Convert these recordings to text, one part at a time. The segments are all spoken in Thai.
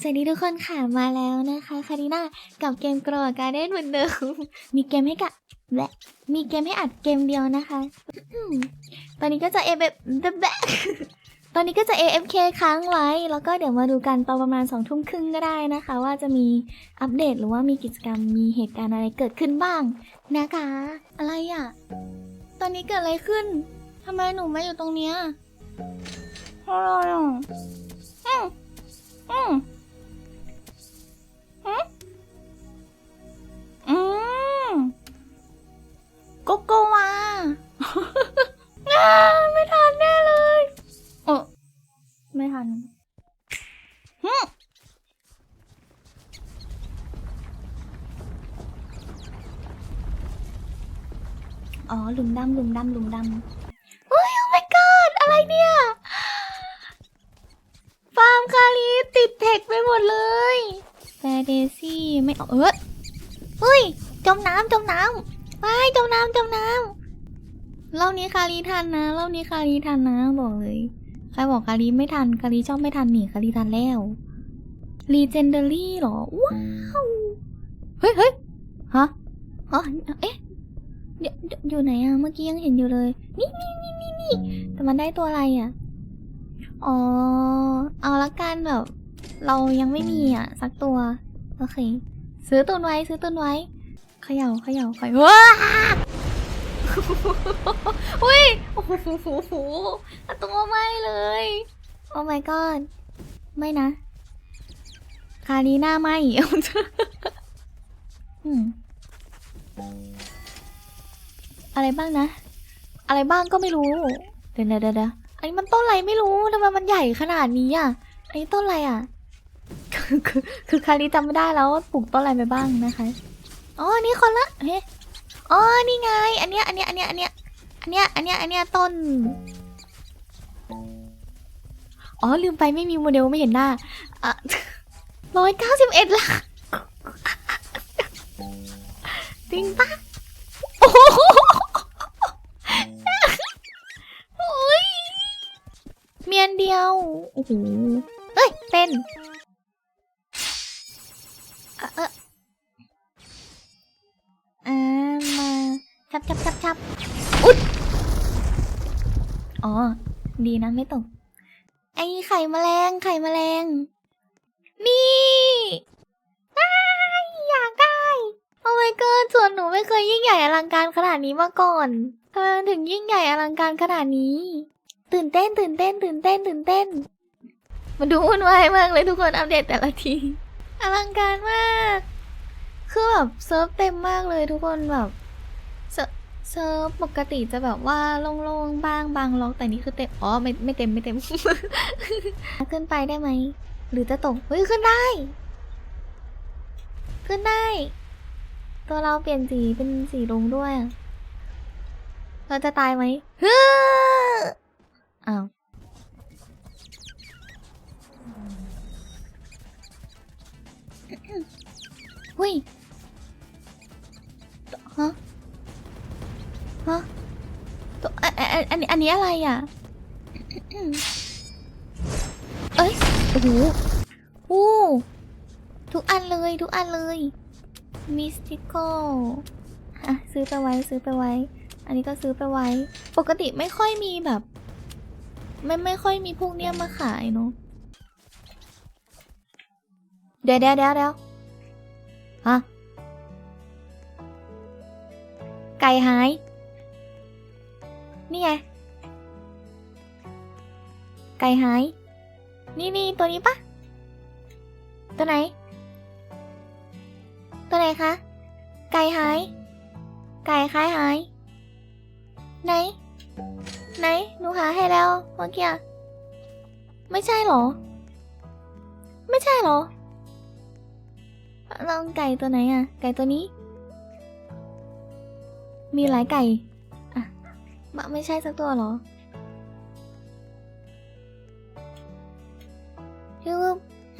สวัสดีทุกคนค่ะมาแล้วนะคะคาริน่ากับเกมกรอการ์เด้นเหมือนเดิม มีเกมให้กะและมีเกมให้อัดเกมเดียวนะคะ ตอนนี้ก็จะเอแบบแบบตอนนี้ก็จะ AFK ค้างไว้ แล้วก็เดี๋ยวมาดูกันตอนประมาณสองทุ่มครึ่งก็ได้นะคะ ว่าจะมีอัปเดตหรือว่ามีกิจกรรมมีเหตุการณ์อะไรเกิดขึ้นบ้างนะคะ อะไรอะ ตอนนี้เกิดอะไรขึ้นทำไมหนูมาอยู่ตรงเนี้ยอะไรอะ ทันฮึอ๋อหลุมดำหลุมดำหลุมดำเฮ้ยโอ้ my god อะไรเนี่ยฟาร์มคารีติดเทคไปหมดเลยแฟเดซี่ไม่เอาเออเฮ้ย จมน้ำจมน้ำไปจมน้ำจมน้ำรอบนี้คารีทันนะรอบนี้คารีทันนะบอกเลย ใครบอกคารีไม่ทันคารีชอบไม่ทันหนีคารีทันแล้วรีเจนเดอรี่หรอ ว้าว เฮ้ยเฮ้ยฮะฮะเอ๊ะเดี๋ยวเดี๋ยวอยู่ไหนอะเมื่อกี้ยังเห็นอยู่เลย นี่นี่นี่นี่นี่แต่มันได้ตัวอะไรอะอ๋อ เอาละกันแบบ เรายังไม่มีอะ สักตัว โอเค ซื้อตุนไว้ ซื้อตุนไว้ เขย่าเขย่าเขย่าว้า อุ้ยโอ้โหตัวไม่เลย โอ้ my god ไม่นะ คารีหน้าไหมอืมอะไรบ้างนะ อะไรบ้างก็ไม่รู้ เดี๋ยวเดี๋ยวเดี๋ยวอันนี้มันต้นอะไรไม่รู้ทำไมมันใหญ่ขนาดนี้อะ อันนี้ต้นอะไรอะ คือคือคาริจำไม่ได้แล้วว่าปลูกต้นอะไรไปบ้างนะคะ อ๋ออันนี้คนละ เฮ้ อ๋อนี่ไง อันเนี้ย อันเนี้ย อันเนี้ย อันเนี้ย อันเนี้ย อันเนี้ย อันเนี้ยต้น อ๋อลืมไปไม่มีโมเดลไม่เห็นหน้าอะร้อยเก้าสิบเอ็ดละจริงปะโอ้โหโอ้ยเมียนเดียว โอ้โหเฮ้ย เป็น อุ๊ดอ๋อ ดีนะไม่ตก ไอไข่แมลงไข่แมลง นี่ได้อยากได้โอ้ my god ส่วนหนูไม่เคยยิ่งใหญ่อลังการขนาดนี้มาก่อนทำไมมันถึงยิ่งใหญ่อลังการขนาดนี้ ตื่นเต้นตื่นเต้น ตื่นเต้น ตื่นเต้น มันดูวุ่นวายมากเลยทุกคนอัปเดตแต่ละทีอลังการมาก คือแบบเซิร์ฟเต็มมากเลยทุกคนแบบ เซิร์ฟปกติจะแบบว่าโล่งๆบ้างบางล็อกแต่นี่คือเต็มอ๋อไม่ไม่เต็มไม่เต็ม ขึ้นไปได้ไหม หรือจะตกเฮ้ยขึ้นได้ ขึ้นได้ ตัวเราเปลี่ยนสีเป็นสีรุ้งด้วย เราจะตายไหมเฮ้ออ้าวเฮ้ย อันอันอันอันนี้อะไรอะ เอ้ย โอ้โหโอ้ทุกอันเลยทุกอันเลยมิสติโกอะซื้อไปไว้ซื้อไปไว้ อันนี้ก็ซื้อไปไว้ ปกติไม่ค่อยมีแบบ ไม่ไม่ค่อยมีพวกเนี้ยมาขายเนาะเดี๋ยวเดี๋ยวเดี๋ยวเดี๋ยวฮะไก่หาย นี่ไง ไก่หาย นี่นี่ตัวนี้ปะ ตัวไหน ตัวไหนคะ ไก่หาย ไก่คล้ายหาย ไหน ไหน หนูหาให้แล้วเมื่อกี้ไม่ใช่หรอ ไม่ใช่หรอลองไก่ตัวไหนอะ ไก่ตัวนี้ มีหลายไก่ มะไม่ใช่สักตัวเหรอคือ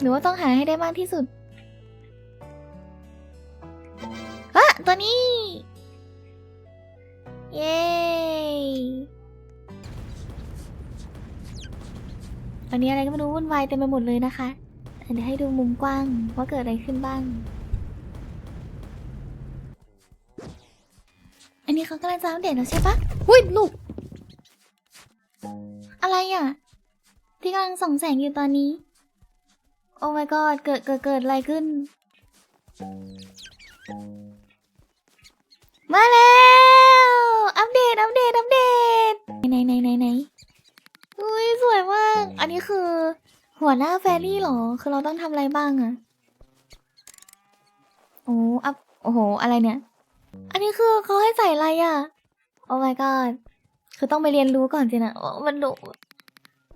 หรือว่าต้องหาให้ได้มากที่สุดอะตัวนี้ เย้ตอนนี้อะไรก็ไม่รู้วุ่นวายเต็มไปหมดเลยนะคะเดี๋ยวให้ดูมุมกว้างว่าเกิดอะไรขึ้นบ้าง อันนี้เขากำลังจะอัปเดตแล้วใช่ปะหุ้ยลูก อะไรอะ ที่กำลังส่องแสงอยู่ตอนนี้ โอ้ my god เกิดเกิดเกิดอะไรขึ้น มาแล้ว อัปเดต อัปเดต อัปเดต ไหนไหนไหนไหนอุ้ยสวยมาก อันนี้คือ หัวหน้าแฟรี่เหรอ คือเราต้องทำอะไรบ้างอะโอ้อัพโอ้โห อะไรเนี่ย อันนี้คือเขาให้ใส่อะไรอะโอ้ my god คือต้องไปเรียนรู้ก่อนสินะมันดุ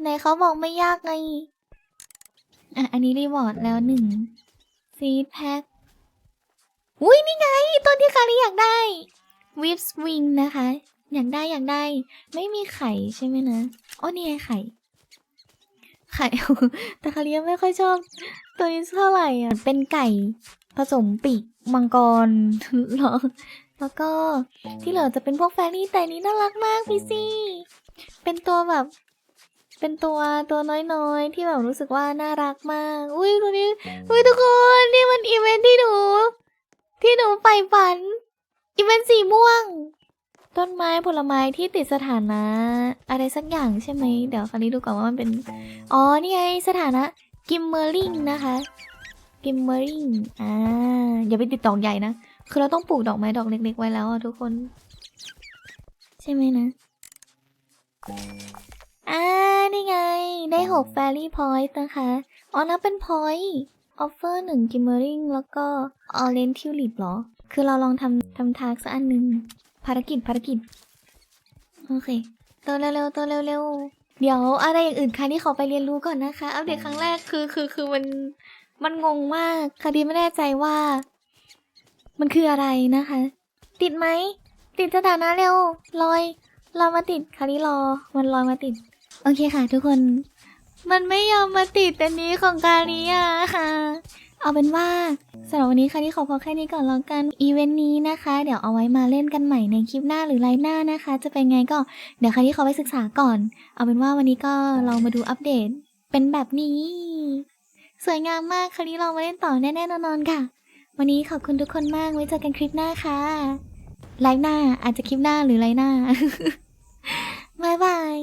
ไหนเขาบอกไม่ยากไง อะ อันนี้รีวอร์ดแล้วหนึ่งซีดแพ็คอุ้ยนี่ไงต้นที่คาริอยากได้วิปสวิงนะคะ อยากได้อยากได้ ไม่มีไข่ใช่ไหมนะอ๋อนี่ไงไข่ ไข่ แต่คาริไม่ค่อยชอบ ตัวนี้เท่าไหร่อะ เป็นไก่ ผสมปีกมังกร แล้วก็ที่เหลือจะเป็นพวกแฟรี่แต่นี้น่ารักมากพี่ซี่ เป็นตัวแบบ เป็นตัวตัวน้อยๆ ที่แบบรู้สึกว่าน่ารักมาก อุ้ยตัวนี้ อุ้ยทุกคนนี่มันอีเวนท์ที่หนู ที่หนูใฝ่ฝัน อีเวนต์สีม่วง ต้นไม้ผลไม้ที่ติดสถานะ อะไรสักอย่างใช่ไหม เดี๋ยวคราวนี้ดูก่อนว่ามันเป็น อ๋อ นี่ไงสถานะกิมเมอริงนะคะ กิมเมอริงอ่า อย่าไปติดดอกใหญ่นะ คือเราต้องปลูกดอกไม้ดอกเล็ก ๆ ไว้แล้วอะทุกคน ใช่ไหมนะ อ่า นี่ไง ได้หก Fairy Point นะคะ อ๋อนับเป็น Point Offer หนึ่ง Gimmering แล้วก็ Orange Tulip เหรอ คือเราลองทำทำทากสักอันหนึ่งภารกิจภารกิจ โอเคตัวเร็วๆตัวเร็วๆเดี๋ยวอะไรอย่างอื่นคะที่ขอไปเรียนรู้ก่อนนะคะ อัปเดตครั้งแรกคือคือคือมัน มันงงมากคดีไม่แน่ใจว่า มันคืออะไรนะคะ ติดไหม ติดสถานะเร็วลอยลอมาติดคาริรอ มันลอยมาติด โอเคค่ะ ทุกคน มันไม่ยอมมาติดอันนี้ของกาลิอะค่ะ เอาเป็นว่าสำหรับวันนี้ค่ะที่ขอพอแค่นี้ก่อนแล้วกันอีเวนต์นี้นะคะ เดี๋ยวเอาไว้มาเล่นกันใหม่ในคลิปหน้าหรือไลฟ์หน้านะคะ จะเป็นไงก็เดี๋ยวค่ะที่ขาไปศึกษาก่อน เอาเป็นว่าวันนี้ก็เรามาดูอัปเดตเป็นแบบนี้ สวยงามมากคราวนี้เรามาเล่นต่อแน่ๆนอนๆค่ะ วันนี้ขอบคุณทุกคนมากไว้เจอกันคลิปหน้าค่ะไลฟ์หน้าอาจจะคลิปหน้าหรือไลฟ์หน้าบายบาย